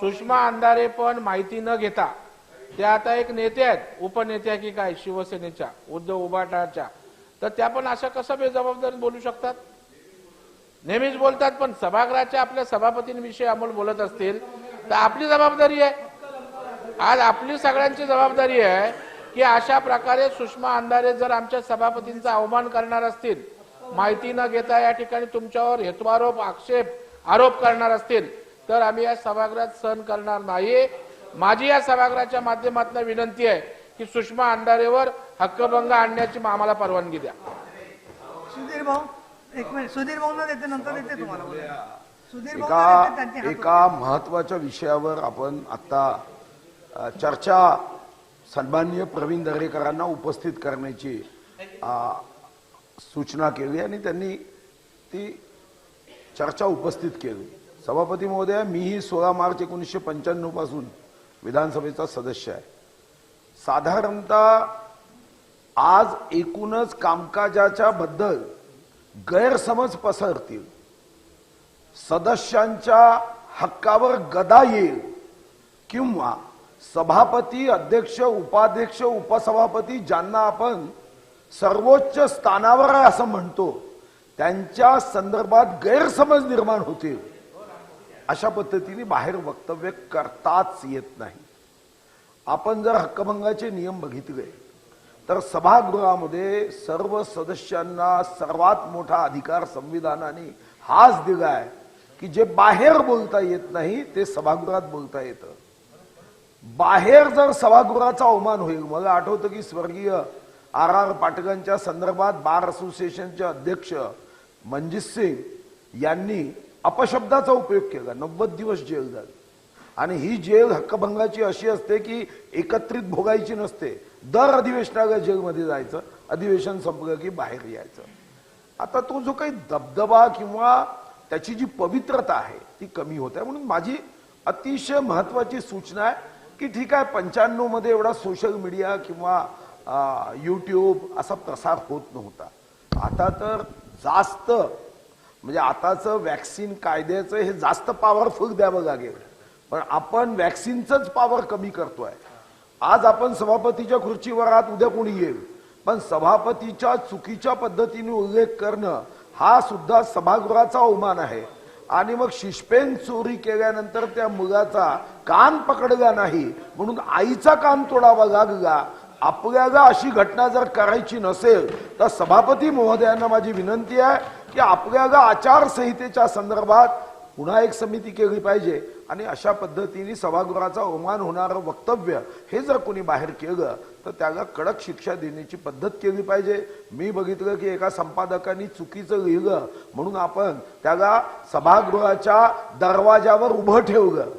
सुषमा अंधारे पण माहिती न घेता त्या आता एक नेते आहेत उपनेत्या की काय शिवसेनेच्या उद्धव उभाटाच्या तर त्या पण अशा कसं बेजबाबदारी बोलू शकतात? नेहमीच बोलतात पण सभागृहाच्या आपल्या सभापतींविषयी अमोल बोलत असतील तर आपली जबाबदारी आहे. आज आपली सगळ्यांची जबाबदारी आहे की अशा प्रकारे सुषमा अंधारे जर आमच्या सभापतींचा अवमान करणार असतील माहिती न घेता या ठिकाणी तुमच्यावर हेतुआरोप आक्षेप आरोप करणार असतील तर आम्ही या सभागृहात सहन करणार नाही. माझी या सभागृहाच्या माध्यमातून विनंती आहे की सुषमा अंधारेवर हक्कभंग आणण्याची आम्हाला परवानगी द्या. सुधीर भाऊ एक मिनिट. सुधीर भाऊ देते नंतर देते तुम्हाला. सुधीर एका एका महत्त्वाच्या विषयावर आपण आता चर्चा सन्माननीय प्रवीण दरेकरांना उपस्थित करण्याची सूचना केली आणि त्यांनी ती चर्चा उपस्थित केली. सभापती महोदय मीही सोळा मार्च एकोणीसशे पंच्याण्णवपासून विधानसभेचा सदस्य आहे. साधारणतः आज एकूणच कामकाजाच्या बद्दल गैरसमज पसरतील. सदस्यांच्या हक्कावर गदा येईल किंवा सभापती अध्यक्ष उपाध्यक्ष उपसभापती ज्यांना आपण सर्वोच्च स्थानावर आहे असं म्हणतो त्यांच्या संदर्भात गैरसमज निर्माण होतील. अशा पद्धतीने बाहेर वक्तव्य करताच येत नाही. आपण जर हक्कभंगाचे नियम बघितले तर सभागृहामध्ये सर्व सदस्यांना सर्वात मोठा अधिकार संविधानाने हाच दिलाय की जे बाहेर बोलता येत नाही ते सभागृहात बोलता येतं. बाहेर जर सभागृहाचा अवमान होईल मला आठवतं की स्वर्गीय आर आर पाटकांच्या संदर्भात बार असोसिएशनचे अध्यक्ष मनजित सिंग यांनी अपशब्दाचा उपयोग केला. नव्वद दिवस जेल झाली. आणि ही जेल हक्कभंगाची अशी असते की एकत्रित भोगायची नसते. दर अधिवेशनाला जेलमध्ये जायचं. अधिवेशन संपलं की बाहेर यायचं. आता तो जो काही दबदबा किंवा त्याची जी पवित्रता आहे ती कमी होत आहे. म्हणून माझी अतिशय महत्वाची सूचना आहे की ठीक आहे पंच्याण्णवमध्ये एवढा सोशल मीडिया किंवा युट्यूब असा प्रसार होत नव्हता. आता तर जास्त म्हणजे आताचं वॅक्सिन कायद्याचं हे जास्त पॉवरफुल द्यावं लागेल पण आपण वॅक्सिनचंच पॉवर कमी करतोय. आज आपण सभापतीच्या खुर्चीवर आहात उद्या कोणी येईल? पण सभापतीच्या चुकीच्या पद्धतीने उल्लेख करणं हा सुद्धा सभागृहाचा अवमान आहे. आणि मग शिष्पेन चोरी केल्यानंतर त्या मुलाचा कान पकडला नाही म्हणून आईचा कान तोडावा लागला. आपल्याला अशी घटना जर करायची नसेल तर सभापती महोदयांना माझी विनंती आहे की आपल्याला आचारसंहितेच्या संदर्भात पुन्हा एक समिती केली पाहिजे. आणि अशा पद्धतीने सभागृहाचा अवमान होणारं वक्तव्य हे जर कोणी बाहेर केलं तर त्याला कडक शिक्षा देण्याची पद्धत केली पाहिजे. मी बघितलं की एका संपादकांनी चुकीचं लिहिलं म्हणून आपण त्याला सभागृहाच्या दरवाजावर उभं ठेवलं.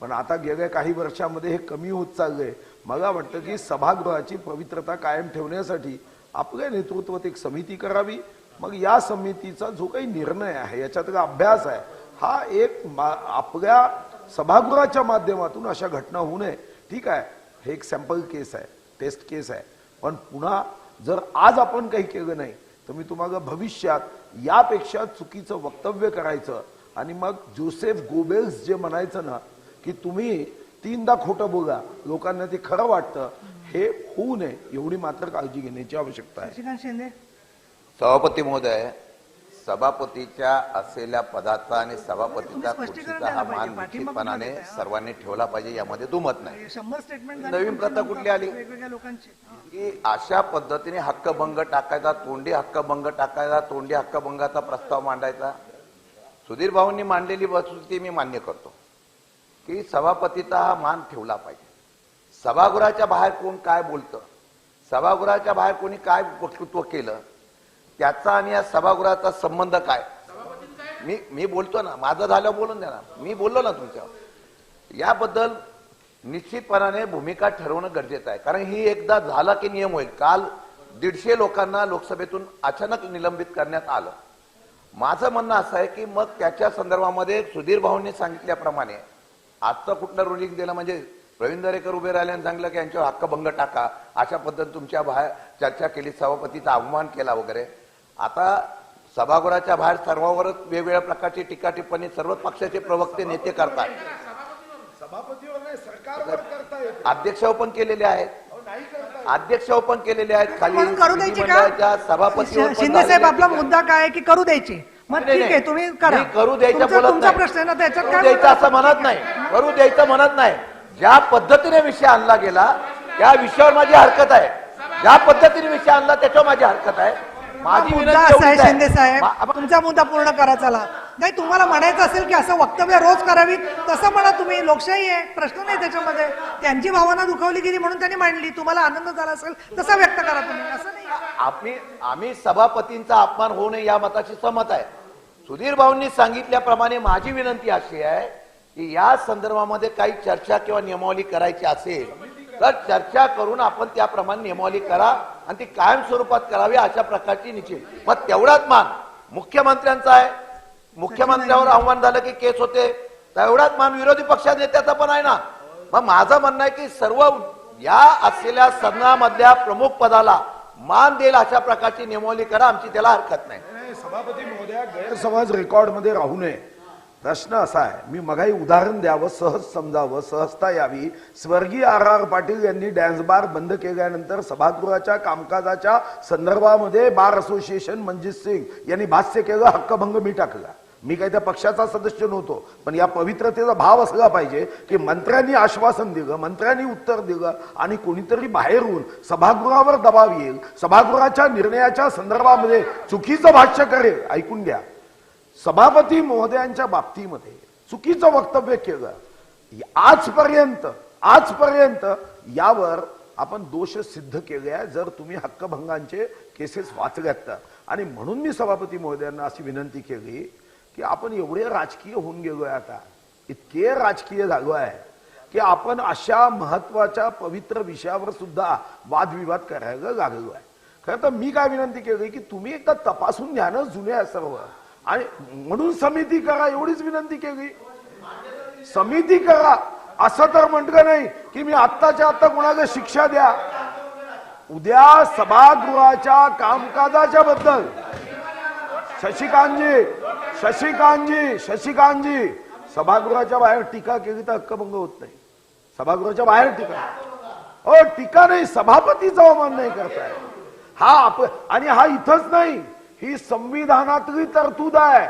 पण आता गेल्या काही वर्षामध्ये हे कमी होत चाललंय. मला वाटतं की सभागृहाची पवित्रता कायम ठेवण्यासाठी आपल्या नेतृत्वात एक समिती करावी. मग या समितीचा जो काही निर्णय आहे याच्यात अभ्यास आहे हा एक आपल्या सभागृहाच्या माध्यमातून अशा घटना होऊ नये. ठीक आहे हे एक सॅम्पल केस आहे टेस्ट केस आहे. पण पुन्हा जर आज आपण काही केलं नाही तर मी तुम्हाला भविष्यात यापेक्षा चुकीचं वक्तव्य करायचं आणि मग जोसेफ गोबेल्स जे म्हणायचं ना की तुम्ही तीनदा खोटं बोला लोकांना ते खरं वाटतं हे होऊ नये एवढी मात्र काळजी घेण्याची आवश्यकता आहे. शिंदे सभापती महोदय सभापतीच्या असलेल्या पदाचा आणि सभापतीचा खुर्चीचा हा. मान निश्चितपणाने? सर्वांनी ठेवला पाहिजे यामध्ये दुमत नाही स्टेटमेंट नवीन प्रथा कुठली आली? की अशा पद्धतीने हक्कभंग टाकायचा तोंडी हक्कभंग टाकायचा तोंडी हक्कभंगाचा प्रस्ताव मांडायचा सुधीर भाऊंनी मांडलेली वस्तुस्थिती मी मान्य करतो की सभापतीचा हा मान ठेवला पाहिजे सभागृहाच्या बाहेर कोण काय बोलतं सभागृहाच्या बाहेर कोणी काय वक्तृत्व केलं त्याचा आणि या सभागृहाचा संबंध काय? मी मी बोलतो ना माझं झालं बोलून द्या ना. मी बोललो ना तुमच्यावर. याबद्दल निश्चितपणाने भूमिका ठरवणं गरजेचं आहे. कारण ही एकदा झाला की नियम होईल. काल दीडशे लोकांना लोकसभेतून अचानक निलंबित करण्यात आलं. माझं म्हणणं असं आहे की मग त्याच्या संदर्भामध्ये सुधीर भाऊंनी सांगितल्याप्रमाणे आजचं कुठलं रुलिंग दिलं म्हणजे प्रवीण दरेकर उभे राहिले आणि सांगलं की यांच्यावर हक्कभंग टाका. अशा पद्धतीने तुमच्या बाहेर चर्चा केली सभापतीचा अवमान केला वगैरे. आता सभागृहाच्या बाहेर सर्वांवरच वेगवेगळ्या प्रकारची टीका टिप्पणी सर्वच पक्षाचे प्रवक्ते नेते करतात. सभापतीवर नाही सरकारवर करता येते. अध्यक्ष पण केलेले आहेत. अध्यक्ष पण केलेले आहेत. खाली करू द्यायची पण शिंदे साहेब आपला. मुद्दा काय आहे की करू द्यायची? मग ठीक आहे. तुम्ही करा. मी करू द्यायचं तुमचा- बोलत तुमचा नाही. प्रश्न ना त्याच्यात करू काय द्यायचं? असं म्हणत नाही. करू द्यायचं म्हणत नाही. ज्या पद्धतीने विषय आणला गेला त्या विषयावर माझी हरकत आहे. ज्या पद्धतीने विषय आणला त्याच्यावर माझी हरकत आहे. माझी मुद्दा असा आहे शिंदे साहेब तुमचा मुद्दा पूर्ण करा चला. नाही तुम्हाला म्हणायचं असेल की असं वक्तव्य रोज करावी तसं म्हणा तुम्ही लोकशाही आहे प्रश्न नाही त्याच्यामध्ये. त्यांची भावना दुखावली गेली म्हणून त्यांनी मांडली. तुम्हाला आनंद झाला असेल तसा व्यक्त करा तुम्ही. असं नाही. आम्ही आम्ही सभापतींचा अपमान होऊ नये या मताशी सहमत आहे. सुधीर भाऊंनी सांगितल्याप्रमाणे माझी विनंती अशी आहे की या संदर्भामध्ये काही चर्चा किंवा नियमावली करायची असेल तर चर्चा करून आपण त्याप्रमाणे नियमावली करा. आणि ती कायम स्वरूपात करावी अशा प्रकारची निश्चित. मग तेवढाच मान मुख्यमंत्र्यांचा आहे. मुख्यमंत्र्यावर आव्हान झालं की केस होते. तेवढाच मान विरोधी पक्षा नेत्याचा पण आहे ना. मग माझं म्हणणं आहे की सर्व या असलेल्या सदनामधल्या प्रमुख पदाला मान देईल अशा प्रकारची नियमावली करा. आमची त्याला हरकत नाही. सभापती महोदया गैरसमज रेकॉर्डमध्ये राहू नये. प्रश्न असा आहे मी मगाही उदाहरण द्यावं सहज समजावं. सहजता यावी. स्वर्गीय आर आर पाटील यांनी डॅन्स बार बंद केल्यानंतर सभागृहाच्या कामकाजाच्या संदर्भामध्ये बार असोसिएशन मंजित सिंग यांनी भाष्य केलं हक्कभंग मी टाकला. मी काही त्या पक्षाचा सदस्य नव्हतो पण या पवित्रतेचा भाव असला पाहिजे की मंत्र्यांनी आश्वासन दिलं मंत्र्यांनी उत्तर दिलं आणि कोणीतरी बाहेरून सभागृहावर दबाव येईल. सभागृहाच्या निर्णयाच्या संदर्भामध्ये चुकीचं भाष्य करेल. ऐकून घ्या. सभापती महोदयांच्या बाबतीमध्ये चुकीचं वक्तव्य केलं आजपर्यंत आजपर्यंत यावर आपण दोष सिद्ध केले आहे जर तुम्ही हक्कभंगांचे केसेस वाचल्यात तर. आणि म्हणून मी सभापती महोदयांना अशी विनंती केली की आपण एवढे राजकीय होऊन गेलोय आता इतके राजकीय झालो आहे की आपण अशा महत्त्वाच्या पवित्र विषयावर सुद्धा वादविवाद करायला लागलो आहे. खरं तर मी काय विनंती केली की तुम्ही एकदा तपासून घ्या ना जुने सर्व. आणि म्हणून समिती करा एवढीच विनंती केली. समिती करा. असं तर म्हटलं नाही की मी आत्ताच्या आत्ता कुणाला शिक्षा द्या. उद्या सभागृहाच्या कामकाजाच्या बद्दल. शशिकांतजी शशिकांतजी शशिकांतजी सभागृहाच्या बाहेर टीका केली तर हक्कभंग होत नाही. सभागृहाच्या बाहेर टीका. हो टीका नाही सभापतीचा अवमान नाही करताय. हा आप आणि हा इथंच नाही. ही संविधानातली तरतूद आहे.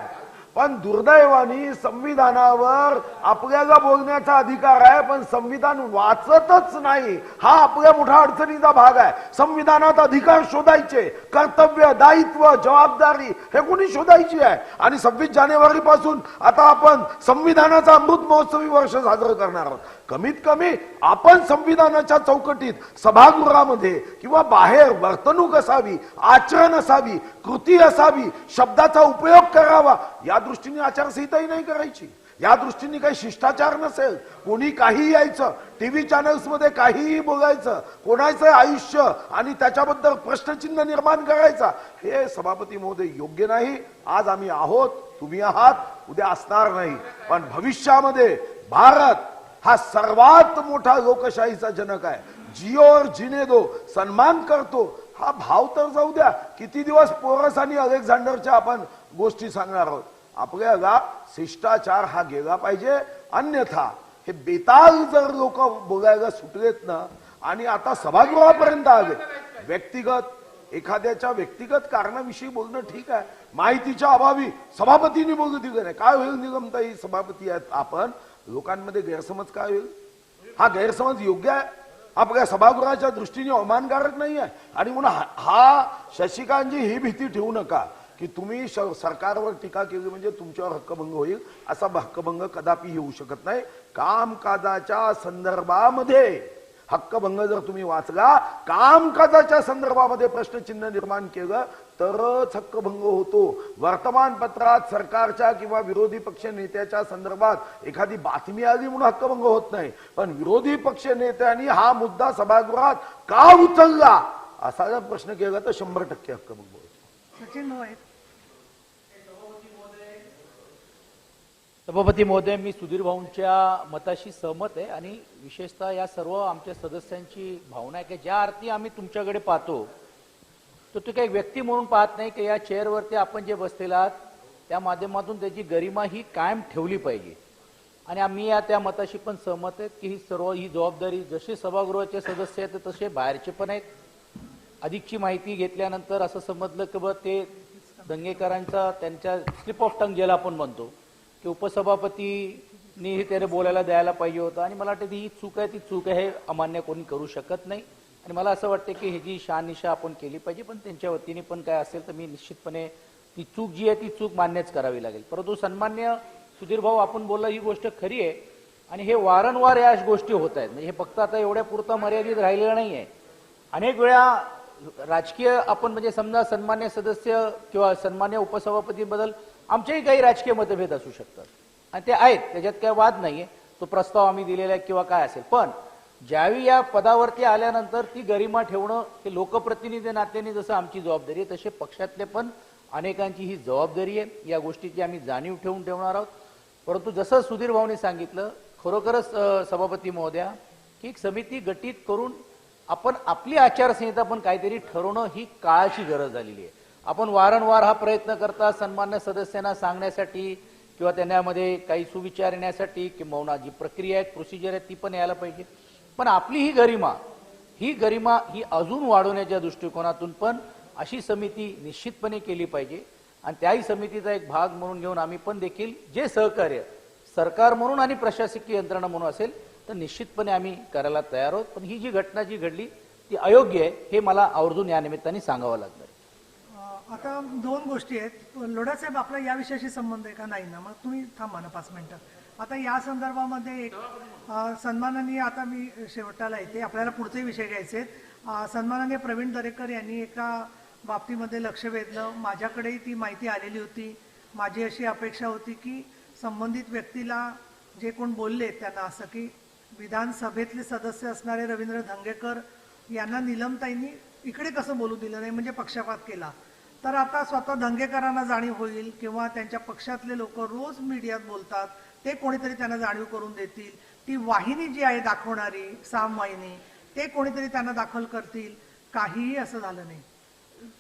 पण दुर्दैवानी संविधानावर आपल्याला बोलण्याचा अधिकार आहे पण संविधान वाचतच नाही. हा आपल्या मोठा अडचणीचा भाग आहे. संविधानात अधिकार शोधायचे कर्तव्य दायित्व जबाबदारी हे कोणी शोधायची आहे? आणि सव्वीस जानेवारी पासून आता आपण संविधानाचा अमृत महोत्सवी वर्ष साजरं करणार आहोत. कमीत कमी आपण संविधानाच्या चौकटीत सभागृहामध्ये किंवा बाहेर वर्तणूक असावी आचरण असावी कृती असावी शब्दाचा उपयोग करावा या दृष्टीने आचारसंहिताही नाही करायची. या दृष्टीने काही शिष्टाचार नसेल कोणी काही यायचं टीव्ही चॅनल्समध्ये काहीही बोलायचं कोणाचं आयुष्य आणि त्याच्याबद्दल प्रश्नचिन्ह निर्माण करायचा हे सभापती महोदय योग्य नाही. आज आम्ही आहोत तुम्ही आहात उद्या असणार नाही. पण भविष्यामध्ये भारत हा सर्वात मोठा लोकशाहीचा जनक आहे. जिओ और जिने दो सन्मान करतो हा भाव तर जाऊ द्या. किती दिवस पोरस आणि अलेक्झांडरच्या आपण गोष्टी सांगणार आहोत? आपल्याला शिष्टाचार हा गेला पाहिजे. अन्यथा हे बेताल जर लोक बोलायला सुटलेत ना आणि आता सभागृहापर्यंत आले व्यक्तिगत एखाद्याच्या व्यक्तिगत कारणाविषयी बोलणं ठीक आहे. माहितीच्या अभावी सभापतींनी बोलू दिलं नाही काय होईल निगमताई सभापती आहेत आपण? लोकांमध्ये गैरसमज काय होईल? हा गैरसमज योग्य आहे? आपल्या सभागृहाच्या दृष्टीने अवमानकारक नाही आहे? आणि म्हणून हा- शशिकांतजी ही भीती ठेवू नका की तुम्ही श- सरकारवर टीका केली म्हणजे तुमच्यावर हक्कभंग होईल असा हक्कभंग कदापि येऊ शकत नाही. कामकाजाच्या संदर्भामध्ये हक्कभंग जर तुम्ही वाचला कामकाजाच्या संदर्भामध्ये प्रश्नचिन्ह निर्माण केलं तरच हक्कभंग होतो. वर्तमानपत्रात सरकारच्या किंवा विरोधी पक्ष नेत्याच्या संदर्भात एखादी बातमी आली म्हणून हक्कभंग होत नाही. पण विरोधी पक्ष नेत्यांनी हा मुद्दा सभागृहात का उचलला? असा जर प्रश्न केला तर शंभर टक्के हक्कभंग होतो. सचिन सभापती महोदय मी सुधीर भाऊंच्या मताशी सहमत आहे आणि विशेषतः या सर्व आमच्या सदस्यांची भावना आहे की ज्या अर्थी आम्ही तुमच्याकडे पाहतो तर तो काही व्यक्ती म्हणून पाहत नाही की या चेअरवरती आपण जे बसलेला आहात त्या माध्यमातून त्याची गरिमा ही कायम ठेवली पाहिजे. आणि आम्ही या त्या मताशी पण सहमत आहेत की ही सर्व ही जबाबदारी जसे सभागृहाचे सदस्य आहेत तसे बाहेरचे पण आहेत. अधिकची माहिती घेतल्यानंतर असं समजलं की बा ते दंगेकरांचा त्यांच्या स्लिप ऑफ टंग ज्याला आपण म्हणतो की उपसभापतीने हे त्याला बोलायला द्यायला पाहिजे होतं. आणि मला वाटतं ही चूक आहे ती चूक आहे अमान्य कोणी करू शकत नाही. आणि मला असं वाटतं की ह्याची शहानिशा आपण केली पाहिजे पण त्यांच्या वतीने पण काय असेल तर मी निश्चितपणे ती चूक जी आहे ती चूक मान्यच करावी लागेल. परंतु सन्मान्य सुधीर भाऊ आपण बोलला ही गोष्ट खरी आहे आणि हे वारंवार या गोष्टी होत आहेत. म्हणजे हे फक्त आता एवढ्या पुरतं मर्यादित राहिलेलं नाही आहे अनेक वेळा राजकीय आपण म्हणजे समजा सन्मान्य सदस्य किंवा सन्मान्य उपसभापतीबद्दल आमचेही काही राजकीय मतभेद असू शकतात. आणि ते आहेत त्याच्यात काही वाद नाहीये. तो प्रस्ताव आम्ही दिलेला आहे किंवा काय असेल. पण ज्यावेळी या पदावरती आल्यानंतर ती गरिमा ठेवणं हे लोकप्रतिनिधी नात्याने जसं आमची जबाबदारी आहे तसे पक्षातले पण अनेकांची ही जबाबदारी आहे. या गोष्टीची आम्ही जाणीव ठेवून ठेवणार आहोत. परंतु जसं सुधीर भाऊने सांगितलं खरोखरच सभापती महोदया की एक समिती गठीत करून आपण आपली आचारसंहिता पण काहीतरी ठरवणं ही काळाची गरज झालेली आहे. आपण वारंवार हा प्रयत्न करता सन्मान्य सदस्यांना सांगण्यासाठी किंवा त्यांच्यामध्ये काही सुविचार येण्यासाठी किंवा जी प्रक्रिया आहे प्रोसिजर आहे ती पण यायला पाहिजे. पण आपली ही गरिमा ही गरिमा ही अजून वाढवण्याच्या दृष्टिकोनातून पण अशी समिती निश्चितपणे केली पाहिजे. आणि त्याही समितीचा एक भाग म्हणून घेऊन आम्ही पण देखील जे सहकार्य सरकार म्हणून आणि प्रशासकीय यंत्रणा म्हणून असेल तर निश्चितपणे आम्ही करायला तयार आहोत. पण ही जी घटना जी घडली ती अयोग्य आहे हे मला आवर्जून या निमित्ताने सांगावं लागणार आता दोन गोष्टी आहेत. लोढा साहेब आपला या विषयाशी संबंध आहे का? नाही ना. मग तुम्ही थांबा ना पाच मिनिटं. आता या संदर्भामध्ये एक सन्माननीय आता मी शेवटाला येते. आपल्याला पुढचे विषय घ्यायचे आहेत. सन्माननीय प्रवीण दरेकर यांनी एका बाबतीमध्ये लक्ष वेधलं. माझ्याकडेही ती माहिती आलेली होती. माझी अशी अपेक्षा होती की संबंधित व्यक्तीला जे कोण बोलले त्यांना असं की विधानसभेतले सदस्य असणारे रवींद्र धंगेकर यांना निलमताईंनी इकडे कसं बोलू दिलं नाही म्हणजे पक्षपात केला. तर आता स्वतः दंगेकरांना जाणीव होईल किंवा त्यांच्या पक्षातले लोक रोज मीडियात बोलतात ते कोणीतरी त्यांना जाणीव करून देतील. ती वाहिनी जी आहे दाखवणारी साम वाहिनी ते कोणीतरी त्यांना दाखल करतील. काहीही असं झालं नाही.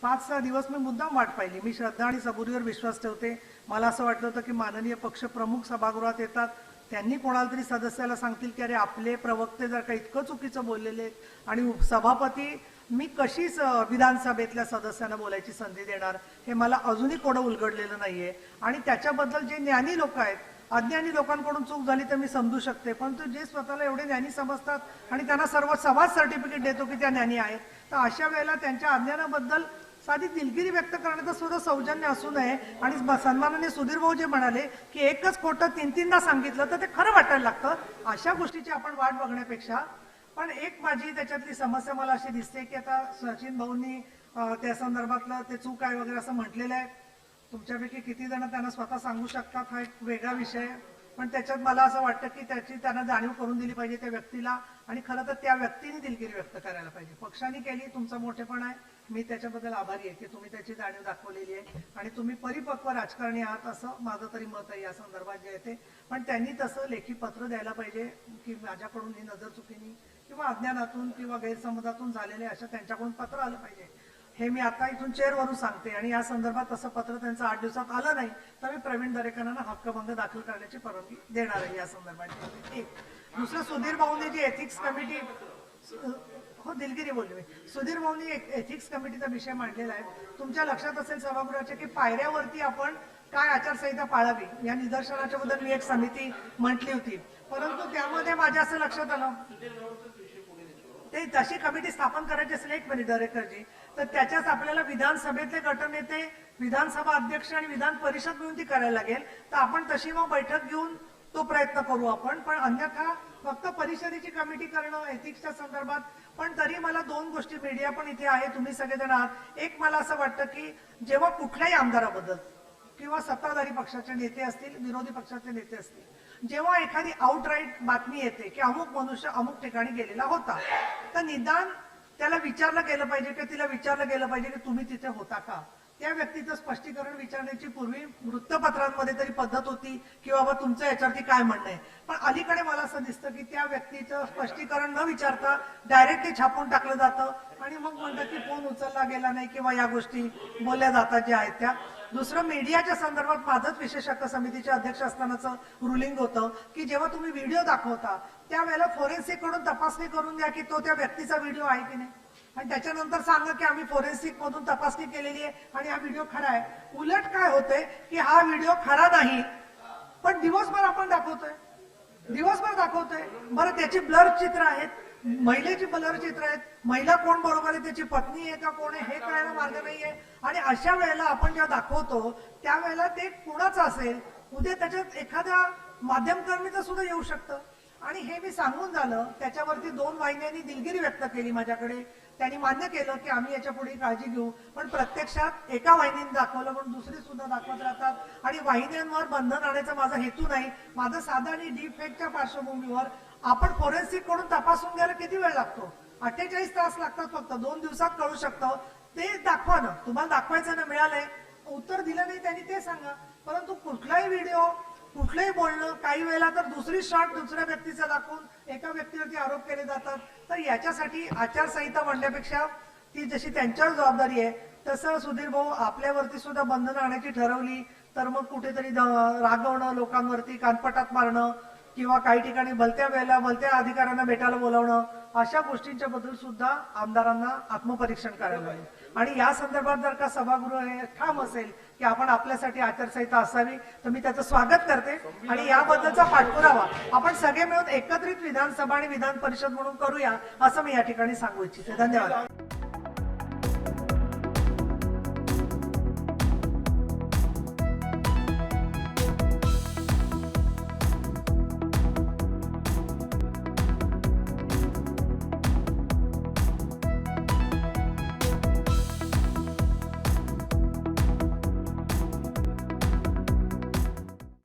पाच सहा दिवस मी मुद्दाम वाट पाहिली. मी श्रद्धा आणि सबुरीवर विश्वास ठेवते. मला असं वाटलं होतं की माननीय पक्ष प्रमुख सभागृहात येतात. त्यांनी कोणाला तरी सदस्याला सांगतील की अरे आपले प्रवक्ते जर का इतकं चुकीचं बोललेले आणि सभापती मी कशीच विधानसभेतल्या सदस्यांना बोलायची संधी देणार हे मला अजूनही कोणं उलगडलेलं नाहीये. आणि त्याच्याबद्दल जे ज्ञानी लोक आहेत अज्ञानी लोकांकडून चूक झाली तर मी समजू शकते परंतु जे स्वतःला एवढे ज्ञानी समजतात आणि त्यांना सर्व समाज सर्टिफिकेट देतो की त्या ज्ञानी आहेत तर अशा वेळेला त्यांच्या अज्ञानाबद्दल साधी दिलगिरी व्यक्त करण्याचं सुद्धा सौजन्य असू नये. आणि सन्मानाने सुधीर भाऊ जे म्हणाले की एकच खोटं तीन तीनदा सांगितलं तर ते खरं वाटायला लागतं. अशा गोष्टीची आपण वाट बघण्यापेक्षा पण एक माझी त्याच्यातली समस्या मला अशी दिसते की आता सचिन भाऊंनी त्या संदर्भातलं ते चूक आहे वगैरे असं म्हटलेलं आहे. तुमच्यापैकी किती जण त्यांना स्वतः सांगू शकतात हा एक वेगळा विषय पण त्याच्यात मला असं वाटतं की त्याची त्यांना जाणीव करून दिली पाहिजे त्या व्यक्तीला आणि खरं तर त्या व्यक्तीने दिलगिरी व्यक्त करायला पाहिजे. पक्षाने केली तुमचा मोठेपण आहे. मी त्याच्याबद्दल आभारी आहे की तुम्ही त्याची जाणीव दाखवलेली आहे. आणि तुम्ही परिपक्व राजकारणी आहात असं माझं तरी मत आहे या संदर्भात जे आहे ते. पण त्यांनी तसं लेखी पत्र द्यायला पाहिजे की माझ्याकडून ही नजर चुकीनी किंवा अज्ञानातून किंवा गैरसमजातून झालेले अशा त्यांच्याकडून पत्र आलं पाहिजे. हे मी आता इथून चेअरवरून सांगते आणि या संदर्भात तसं पत्र त्यांचं आठ दिवसात आलं नाही तर मी प्रवीण दरेकरांना हक्कभंग दाखल करण्याची परवानगी देणार आहे या संदर्भात एक दुसरं सुधीर भाऊंनी जी एथिक्स कमिटी हो दिलगिरी बोलली मी. सुधीर भाऊनी एथिक्स कमिटीचा विषय मांडलेला आहे. तुमच्या लक्षात असेल सभागृहाच्या की पायऱ्यावरती आपण काय आचारसंहिता पाळावी या निदर्शनाच्या बद्दल मी एक समिती म्हटली होती. परंतु त्यामध्ये माझ्या असं लक्षात आलं. ते तशी कमिटी स्थापन करायची असेल एक मिनिट डायरेक्टरजी तर त्याच्यात आपल्याला विधानसभेतले गटनेते विधानसभा अध्यक्ष आणि विधान परिषद मिळून ती करायला लागेल. तर आपण तशी मग बैठक घेऊन तो प्रयत्न करू आपण. पण अन्यथा फक्त परिषदेची कमिटी करणं एथिक्सच्या संदर्भात. पण तरी मला दोन गोष्टी मीडिया पण इथे आहे तुम्ही सगळेजण आहात. एक मला असं वाटतं की जेव्हा कुठल्याही आमदाराबद्दल किंवा सत्ताधारी पक्षाचे नेते असतील विरोधी पक्षाचे नेते असतील जेव्हा एखादी आउटराईट बातमी येते की अमुक मनुष्य अमुक ठिकाणी गेलेला होता तर निदान त्याला विचारलं गेलं पाहिजे की तिला विचारलं गेलं पाहिजे की तुम्ही तिथे होता का? त्या व्यक्तीचं स्पष्टीकरण विचारण्याची पूर्वी वृत्तपत्रांमध्ये तरी पद्धत होती की बाबा तुमचं याच्यावरती काय म्हणणं आहे. पण अलीकडे मला असं दिसतं की त्या व्यक्तीचं स्पष्टीकरण न विचारता डायरेक्ट ते छापून टाकलं जातं आणि मग म्हणतात की फोन उचलला गेला नाही किंवा या गोष्टी बोलल्या जातात ज्या आहेत त्या. दुसरं मीडियाच्या संदर्भात माझंच विशेषज्ञ समितीच्या समितीचे अध्यक्ष असतानाचं रुलिंग होतं की जेव्हा तुम्ही व्हिडिओ दाखवता त्यावेळेला फोरेन्सिककडून तपासणी करून द्या की तो त्या व्यक्तीचा व्हिडिओ आहे की नाही. आणि त्याच्यानंतर सांगा की आम्ही फोरेन्सिक मधून तपासणी केलेली आहे आणि हा व्हिडिओ खरा आहे. उलट काय होतंय की हा व्हिडिओ खरा नाही पण दिवसभर आपण दाखवतोय. दिवसभर दाखवतोय. बरं त्याची ब्लर चित्र आहेत महिलेची ब्लर चित्र आहेत. महिला कोण बरोबर आहे त्याची पत्नी आहे का कोण आहे हे कळायला मार्ग नाहीये. आणि अशा वेळेला आपण जेव्हा दाखवतो त्यावेळेला ते कोणाचं असेल उद्या त्याच्यात एखाद्या माध्यमकर्मीचं सुद्धा येऊ शकतं. आणि हे मी सांगून झालं त्याच्यावरती दोन वाहिन्यांनी दिलगिरी व्यक्त केली माझ्याकडे. त्यांनी मान्य केलं की आम्ही याच्यापुढे काळजी घेऊ. पण प्रत्यक्षात एका वाहिनीने दाखवलं पण दुसरी सुद्धा दाखवत राहतात. आणि वाहिन्यांवर बंधन आणायचा माझा हेतू नाही. माझं साधा आणि डीफेक्टच्या पार्श्वभूमीवर आपण फोरेन्सिककडून तपासून घ्यायला किती वेळ लागतो? अठ्ठेचाळीस तास लागतात फक्त. दोन दिवसात कळू शकतं. ते दाखवा ना. तुम्हाला दाखवायचं ना मिळालंय. उत्तर दिलं नाही त्यांनी ते सांगा. परंतु कुठलाही व्हिडिओ कुठलंही बोलणं काही वेळेला तर दुसरी शॉट दुसऱ्या व्यक्तीचा दाखवून एका व्यक्तीवरती आरोप केले जातात. तर याच्यासाठी आचारसंहिता म्हणण्यापेक्षा ती जशी त्यांच्यावर जबाबदारी आहे तसं सुधीर भाऊ आपल्यावरती सुद्धा बंधनं आणायची ठरवली. तर मग कुठेतरी रागवणं लोकांवरती कानपटात मारणं किंवा काही ठिकाणी भलत्या वेळेला भलत्या अधिकाऱ्यांना भेटायला बोलावणं अशा गोष्टींच्या बद्दल सुद्धा आमदारांना आत्मपरीक्षण करायला पाहिजे आणि या संदर्भात जर का सभागृह हे ठाम असेल की आपण आपल्यासाठी आचारसंहिता असावी तर मी त्याचं स्वागत करते. आणि याबद्दलचा पाठपुरावा आपण सगळे मिळून एकत्रित विधानसभा आणि विधान परिषद म्हणून करूया असं मी या ठिकाणी सांगू इच्छिते. धन्यवाद.